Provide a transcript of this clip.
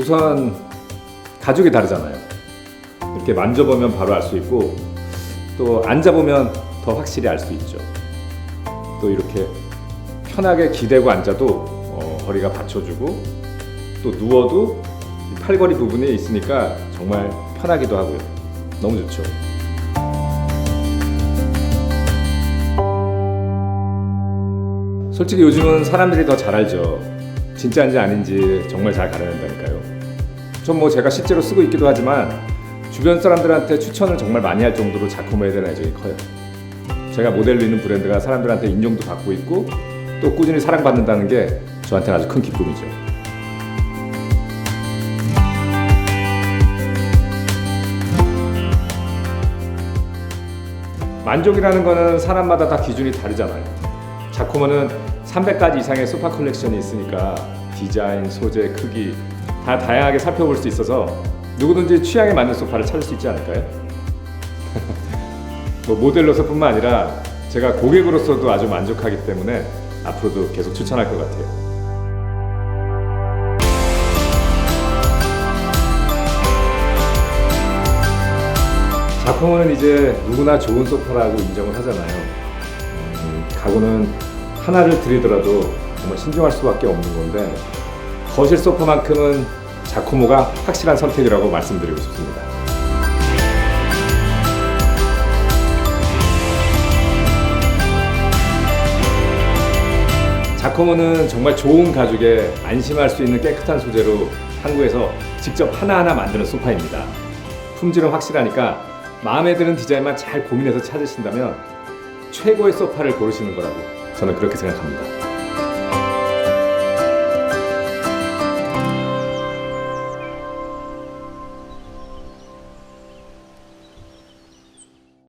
우선 가죽이 다르잖아요. 이렇게 만져보면 바로 알 수 있고 또 앉아보면 더 확실히 알 수 있죠. 또 이렇게 편하게 기대고 앉아도 어, 허리가 받쳐주고 또 누워도 이 팔걸이 부분에 있으니까 정말 편하기도 하고요. 너무 좋죠. 솔직히 요즘은 사람들이 더 잘 알죠. 진짜인지 아닌지 정말 잘 가려낸다니까요. 전뭐 제가 실제로 쓰고 있기도 하지만 주변 사람들한테 추천을 정말 많이 할 정도로 자코모에 대한 애정이 커요. 제가 모델로 있는 브랜드가 사람들한테 인정도 받고 있고 또 꾸준히 사랑받는다는 게 저한테는 아주 큰 기쁨이죠. 만족이라는 거는 사람마다 다 기준이 다르잖아요. 자코모는 300가지 이상의 소파 컬렉션이 있으니까 디자인, 소재, 크기 다 다양하게 살펴볼 수 있어서 누구든지 취향에 맞는 소파를 찾을 수 있지 않을까요? 뭐 모델로서뿐만 아니라 제가 고객으로서도 아주 만족하기 때문에 앞으로도 계속 추천할 것 같아요. 자코모는 이제 누구나 좋은 소파라고 인정을 하잖아요. 음, 가구는 하나를 드리더라도 정말 신중할 수밖에 없는 건데 거실 소파만큼은 자코모가 확실한 선택이라고 말씀드리고 싶습니다. 자코모는 정말 좋은 가죽에 안심할 수 있는 깨끗한 소재로 한국에서 직접 하나하나 만드는 소파입니다. 품질은 확실하니까 마음에 드는 디자인만 잘 고민해서 찾으신다면 최고의 소파를 고르시는 거라고 저는 그렇게 생각합니다.